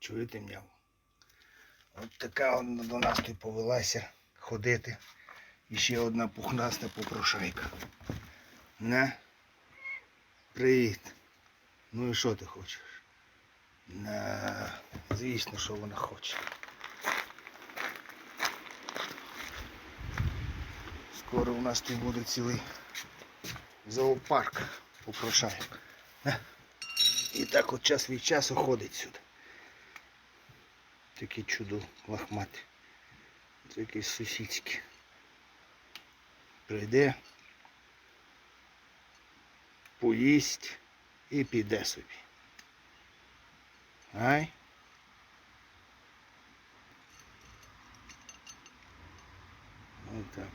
Чуєте м'яв? От така вона до нас тут повелася ходити. І ще одна пухнаста попрошайка. На. Привіт. Ну і що ти хочеш? На. Звісно, що вона хоче. Скоро у нас тут буде цілий зоопарк попрошайок. І так от час від часу ходить сюди. Таке чудо лохмати. Це якесь сусідське. Прийде, поїсть і піде собі. Ай? Отак.